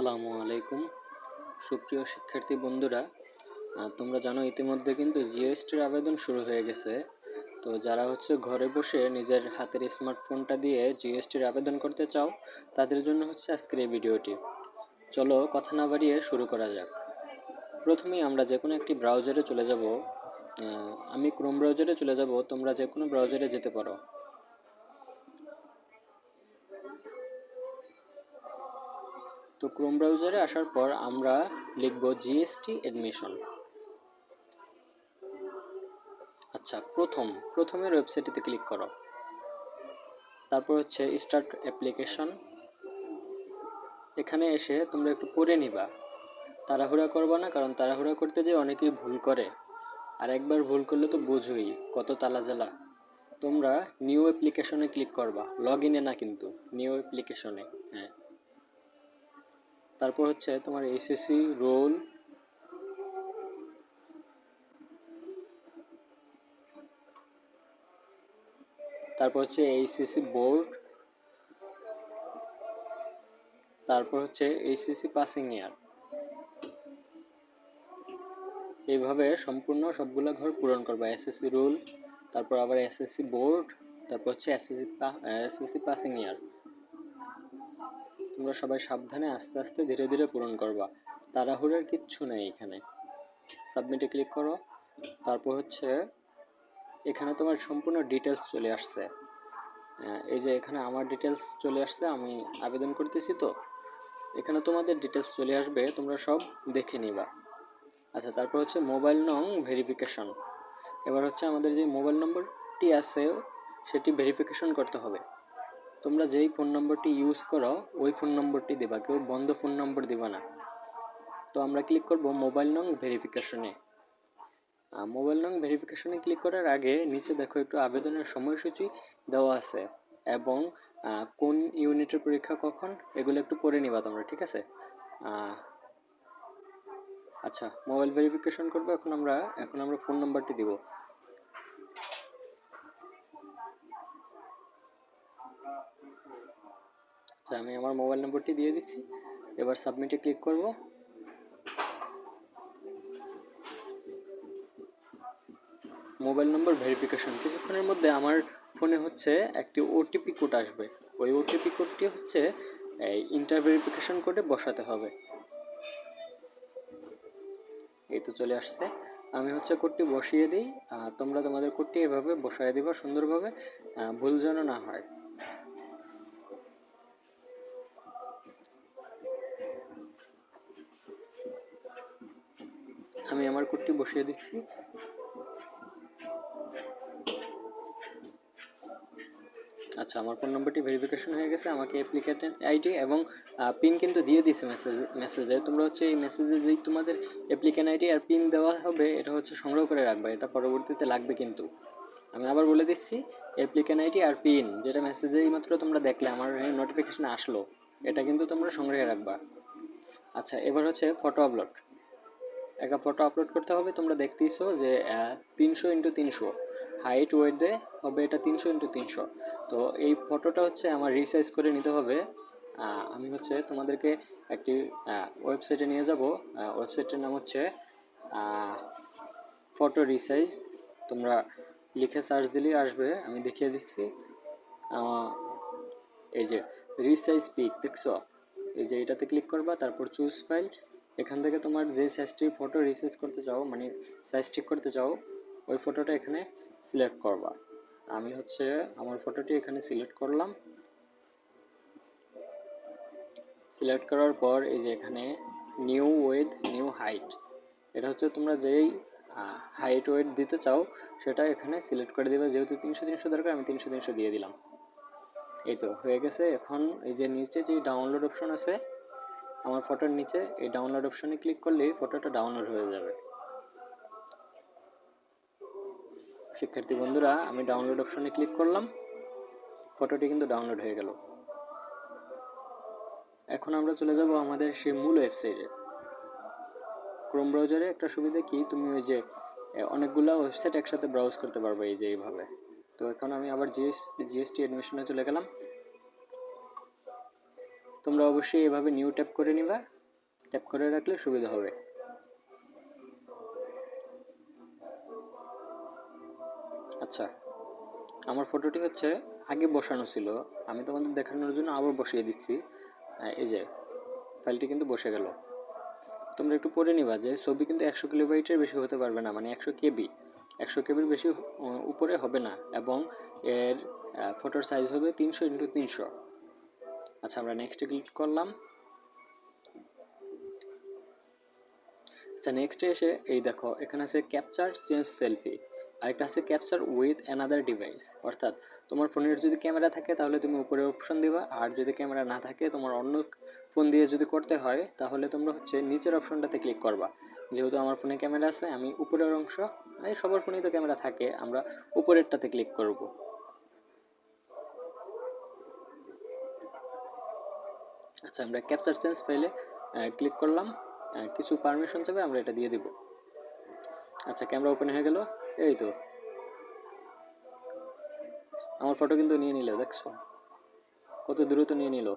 আসসালামু আলাইকুম। সুপ্রিয় শিক্ষার্থী বন্ধুরা তোমরা জানো ইতিমধ্যে কিন্তু জিএসটির আবেদন শুরু হয়ে গেছে। তো যারা হচ্ছে ঘরে বসে নিজের হাতের স্মার্টফোনটা দিয়ে জিএসটির আবেদন করতে চাও, তাদের জন্য হচ্ছে আজকের এই ভিডিওটি। চলো কথা না বাড়িয়ে শুরু করা যাক। প্রথমেই আমরা যে কোনো একটি ব্রাউজারে চলে যাব। আমি ক্রোম ব্রাউজারে চলে যাব, তোমরা যে কোনো ব্রাউজারে যেতে পারো। তো ক্রোম ব্রাউজারে আসার পর আমরা লিখব জিএসটি অ্যাডমিশন আচ্ছা প্রথম প্রথমের ওয়েবসাইটটিতে ক্লিক করো। তারপর হচ্ছে স্টার্ট অ্যাপ্লিকেশন এখানে এসে তোমরা একটু পড়ে নিবা। তাড়াহুড়া করবা না, কারণ তাড়াহুড়া করতে যে অনেকেই ভুল করে। আর একবার ভুল করলে তো বোঝোই, কত তালা জ্বালা তোমরা নিউ অ্যাপ্লিকেশনে ক্লিক করবা। লগ ইনে না কিন্তু নিউ অ্যাপ্লিকেশনে হ্যাঁ। তারপর হচ্ছে তোমার এসএসসি রোল তারপর হচ্ছে এইচএসসি বোর্ড তারপর হচ্ছে এইচএসসি পাসিং ইয়ার এইভাবে সম্পূর্ণ সবগুলো ঘর পূরণ করবা। এসএসসি রুল তারপর আবার এসএসসি বোর্ড তারপর হচ্ছে এসএসসি এসএসসি পাসিং ইয়ার তোমরা সবাই সাবধানে আস্তে আস্তে ধীরে ধীরে পূরণ করবা। তাড়াহুড়োর কিচ্ছু নেই এখানে। সাবমিটে ক্লিক করো। তারপর হচ্ছে এখানে তোমার সম্পূর্ণ ডিটেলস চলে আসছে। এই যে এখানে আমার ডিটেলস চলে আসছে, আমি আবেদন করতেছি তো। এখানে তোমাদের ডিটেলস চলে আসবে, তোমরা সব দেখে নিবা। আচ্ছা তারপর হচ্ছে মোবাইল নং ভেরিফিকেশন এবার হচ্ছে আমাদের যে মোবাইল নম্বরটি আছে, সেটি ভেরিফিকেশন করতে হবে। তোমরা যেই ফোন নম্বরটি ইউজ করো, ওই ফোন নম্বরটি দেবা, কেউ বন্ধ ফোন নম্বর দিবা না। তো আমরা ক্লিক করব মোবাইল নং ভেরিফিকেশনে মোবাইল নং ভেরিফিকেশনে ক্লিক করার আগে নিচে দেখো একটু আবেদনের সময়সূচি দেওয়া আছে এবং কোন ইউনিটের পরীক্ষা কখন, এগুলো একটু পড়ে নিবা তোমরা, ঠিক আছে? আচ্ছা মোবাইল ভেরিফিকেশন করব, এখন আমরা এখন আমরা ফোন নাম্বারটি দিব। আচ্ছা আমি আমার মোবাইল নম্বরটি দিয়ে দিচ্ছি। এবার সাবমিটে ক্লিক করব। Mobile number verification. কিছুক্ষণের মধ্যে আমার ফোনে হচ্ছে একটি ওটিপি কোড আসবে। ওই ওটিপি কোডটি হচ্ছে, এই ইন্টার ভেরিফিকেশন কোডে বসাতে হবে। এই তো চলে আসছে। আমি হচ্ছে কোডটি বসিয়ে দিই। তোমরা তোমাদের কোডটি এভাবে বসায় দিবা সুন্দরভাবে। ভুল যেন না হয়। আমি আমার কোডটি বসিয়ে দিচ্ছি। আচ্ছা আমার ফোন নম্বরটি ভেরিফিকেশন হয়ে গেছে। আমাকে অ্যাপ্লিকেন্ট আইডি এবং পিন কিন্তু দিয়ে দিছে মেসেজ মেসেজে তোমরা হচ্ছে এই মেসেজে যেই তোমাদের অ্যাপ্লিকেন্ট আইডি আর পিন দেওয়া হবে, এটা হচ্ছে সংগ্রহ করে রাখবে। এটা পরবর্তীতে লাগবে কিন্তু। আমি আবার বলে দিচ্ছি অ্যাপ্লিকেন্ট আইডি আর পিন যেটা মেসেজেই মাত্র তোমরা দেখলে, আমার নোটিফিকেশন আসলো। এটা কিন্তু তোমরা সংগ্রহে রাখবা। আচ্ছা এবার হচ্ছে ফটো আপলোড একটা ফটো আপলোড করতে হবে, তোমরা দেখতেইছো যে তিনশো ইন্টু তিনশো। হাইট ওয়েট হবে এটা তিনশো ইন্টু তিনশো। তো এই ফটোটা হচ্ছে আমার রিসাইজ করে নিতে হবে। আমি হচ্ছে তোমাদেরকে একটি ওয়েবসাইটে নিয়ে যাব। ওয়েবসাইটের নাম হচ্ছে ফটো রিসাইজ তোমরা লিখে সার্চ দিলেই আসবে, আমি দেখিয়ে দিচ্ছি। এই যে রিসাইজ পিক দেখছ? এই যে এটাতে ক্লিক করবা, তারপর চুজ ফাইল এখান থেকে তোমার যে সাইজটি ফটো রিসাইজ করতে চাও মানে সাইজ ঠিক করতে চাও, ওই ফটোটা এখানে সিলেক্ট করবা। আমি হচ্ছে আমার ফটোটি এখানে সিলেক্ট করলাম। সিলেক্ট করার পর এই যে এখানে নিউ ওয়েথ নিউ হাইট এটা হচ্ছে তোমরা যেই হাইট ওয়েট দিতে চাও, সেটা এখানে সিলেক্ট করে দেবে। যেহেতু তিনশো তিনশো দরকার, আমি তিনশো তিনশো দিয়ে দিলাম। এই তো, হয়ে গেছে। এখন এই যে নিচে যে ডাউনলোড অপশন আছে আমার ফটোর নিচে এই ডাউনলোড অপশনে ক্লিক করলেই ফটোটা ডাউনলোড হয়ে যাবে। শিক্ষার্থী বন্ধুরা, আমি ডাউনলোড অপশনে ক্লিক করলাম। ফটোটি কিন্তু ডাউনলোড হয়ে গেল। এখন আমরা চলে যাব আমাদের সেই মূল ওয়েবসাইটে ক্রোম ব্রাউজারে একটা সুবিধা কি? তুমি ওই যে অনেকগুলো ওয়েবসাইট একসাথে ব্রাউজ করতে পারবে এই যে এইভাবে। তো এখন আমি আবার জিএস জিএসটি অ্যাডমিশনে চলে গেলাম। তোমরা অবশ্যই এভাবে নিউ ট্যাপ করে নিবা। ট্যাপ করে রাখলে সুবিধা হবে। আচ্ছা আমার ফটোটি হচ্ছে আগে বসানো ছিল। আমি তোমাদের দেখানোর জন্য আবার বসিয়ে দিচ্ছি। এই যে ফাইলটি কিন্তু বসে গেল। তোমরা একটু পড়ে নিবা যে ছবি কিন্তু একশো কিলোবাইটের বেশি হতে পারবে না মানে একশো কেবি একশো কেবির বেশি উপরে হবে না এবং এর ফটোর সাইজ হবে তিনশো ইন্টু তিনশো। আচ্ছা আমরা নেক্সটে ক্লিক করলাম। আচ্ছা নেক্সটে এসে, এই দেখো, এখানে আছে ক্যাপচার চেঞ্জ সেলফি আরেকটা আছে ক্যাপচার উইথ অ্যানাদার ডিভাইস অর্থাৎ তোমার ফোনের যদি ক্যামেরা থাকে, তাহলে তুমি উপরে অপশন দিবা, আর যদি ক্যামেরা না থাকে, তোমার অন্য ফোন দিয়ে যদি করতে হয়, তাহলে তোমরা হচ্ছে নিচের অপশনটাতে ক্লিক করবা। যেহেতু আমার ফোনে ক্যামেরা আছে, আমি উপরের অংশ সবার ফোনেই তো ক্যামেরা থাকে, আমরা উপরেরটাতে ক্লিক করব। আচ্ছা আমরা ক্যাপচার চেঞ্জ ফাইলে ক্লিক করলাম। কিছু পারমিশন চাবে আমরা এটা দিয়ে দিব। আচ্ছা ক্যামেরা ওপেন হয়ে গেল। এই তো। আমার ফটো কিন্তু নিয়ে নিল, দেখছ? কত দ্রুত নিয়ে নিল।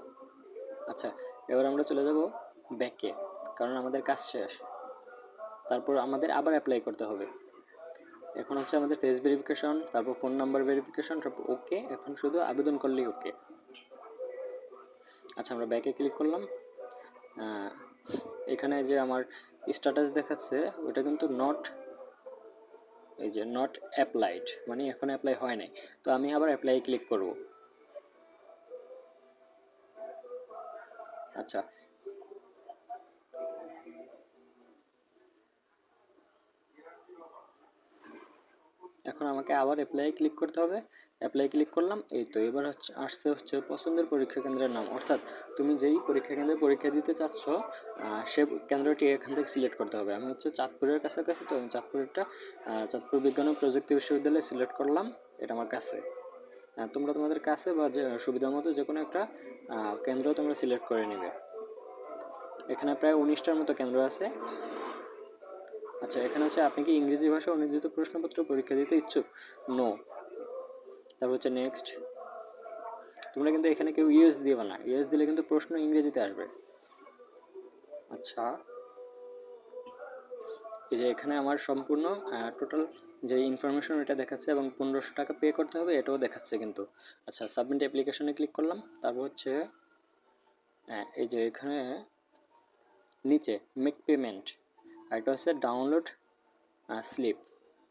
আচ্ছা এবার আমরা চলে যাব ব্যাকে কারণ আমাদের কাজ শেষ। তারপর আমাদের আবার অ্যাপ্লাই করতে হবে। এখন হচ্ছে আমাদের ফেস ভেরিফিকেশন তারপর ফোন নাম্বার ভেরিফিকেশন সব ওকে এখন শুধু আবেদন করলেই ওকে আচ্ছা আমরা ব্যাকে ক্লিক করলাম। এখানে যে আমার স্ট্যাটাস দেখাচ্ছে, ওটা কিন্তু নট এই যে নট অ্যাপ্লাইড মানে এখন অ্যাপ্লাই হয় নাই। তো আমি আবার অ্যাপ্লাই ক্লিক করব। আচ্ছা এখন আমাকে আবার অ্যাপ্লাই ক্লিক করতে হবে। অ্যাপ্লাই ক্লিক করলাম, এই তো এবার হচ্ছে, আসছে হচ্ছে পছন্দের পরীক্ষা কেন্দ্রের নাম। অর্থাৎ তুমি যেই পরীক্ষা কেন্দ্রে পরীক্ষা দিতে চাচ্ছ সে কেন্দ্রটি এখান থেকে সিলেক্ট করতে হবে। আমি হচ্ছে চাঁদপুরের কাছাকাছি, তো আমি চাঁদপুরেরটা চাঁদপুর বিজ্ঞান ও প্রযুক্তি বিশ্ববিদ্যালয়ে সিলেক্ট করলাম। এটা আমার কাছে। তোমরা তোমাদের কাছে বা যে, সুবিধা মতো যে কোনো একটা কেন্দ্র তোমরা সিলেক্ট করে নেবে। এখানে প্রায় উনিশটার মতো কেন্দ্র আছে। আচ্ছা এখানে হচ্ছে আপনি কি ইংরেজি ভাষা অনুদিত প্রশ্নপত্র পরীক্ষা দিতে ইচ্ছুক? নো তারপর হচ্ছে নেক্সট তোমরা কিন্তু এখানে কেউ ইয়েস দিবে না। ইয়েস দিলে কিন্তু প্রশ্ন ইংরেজিতে আসবে। আচ্ছা। এই যে এখানে আমার সম্পূর্ণ টোটাল যে ইনফরমেশন এটা দেখাচ্ছে এবং পনেরোশো টাকা পে করতে হবে এটাও দেখাচ্ছে কিন্তু। আচ্ছা সাবমিট অ্যাপ্লিকেশনে ক্লিক করলাম। তারপর হচ্ছে হ্যাঁ, এই যে এখানে নিচে মেক পেমেন্ট আর এটা হচ্ছে ডাউনলোড স্লিপ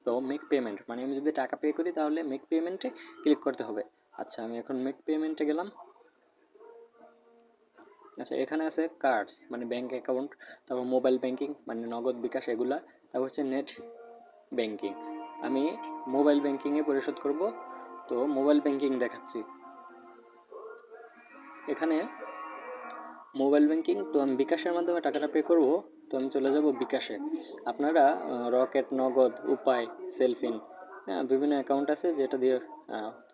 তো মেক পেমেন্ট মানে আমি যদি টাকা পে করি তাহলে মেক পেমেন্টে ক্লিক করতে হবে। আচ্ছা আমি এখন মেক পেমেন্টে গেলাম। আচ্ছা এখানে আছে কার্ডস মানে ব্যাঙ্ক অ্যাকাউন্ট তারপর মোবাইল ব্যাঙ্কিং মানে নগদ বিকাশ এগুলা, তারপর হচ্ছে নেট ব্যাঙ্কিং আমি মোবাইল ব্যাঙ্কিংয়ে পরিশোধ করব। তো মোবাইল ব্যাঙ্কিং দেখাচ্ছি। এখানে মোবাইল ব্যাঙ্কিং তো আমি বিকাশের মাধ্যমে টাকাটা পে করব। তো আমি চলে যাব বিকাশে। আপনারা রকেট, নগদ, উপায়, সেলফিন হ্যাঁ বিভিন্ন অ্যাকাউন্ট আছে যেটা দিয়ে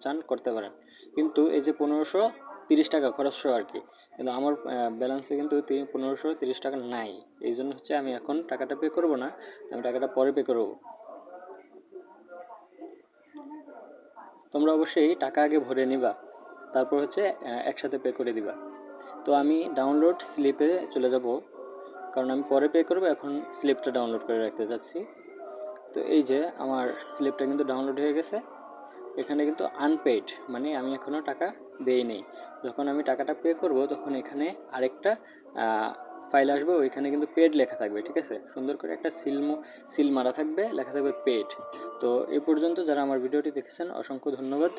চান করতে পারেন। কিন্তু এই যে পনেরোশো তিরিশ টাকা খরচসহ আর কি, কিন্তু আমার ব্যালেন্সে কিন্তু পনেরোশো তিরিশ টাকা নাই। এই জন্য হচ্ছে আমি এখন টাকাটা পে করব না, আমি টাকাটা পরে পে করব। তোমরা অবশ্যই টাকা আগে ভরে নিবা, তারপর হচ্ছে একসাথে পে করে দিবা। তো আমি ডাউনলোড স্লিপে চলে যাব। কারণ আমি পরে পে করব, এখন স্লিপটা ডাউনলোড করে রাখতে যাচ্ছি। তো এই যে, আমার স্লিপটা কিন্তু ডাউনলোড হয়ে গেছে। এখানে কিন্তু আনপেড মানে আমি এখনও টাকা দেই নেই। যখন আমি টাকাটা পে করব, তখন এখানে আরেকটা ফাইল আসবে, ওইখানে কিন্তু পেড লেখা থাকবে, ঠিক আছে? সুন্দর করে একটা সিল সিল মারা থাকবে, লেখা থাকবে পেড তো এই পর্যন্ত যারা আমার ভিডিওটি দেখেছেন, অসংখ্য ধন্যবাদ।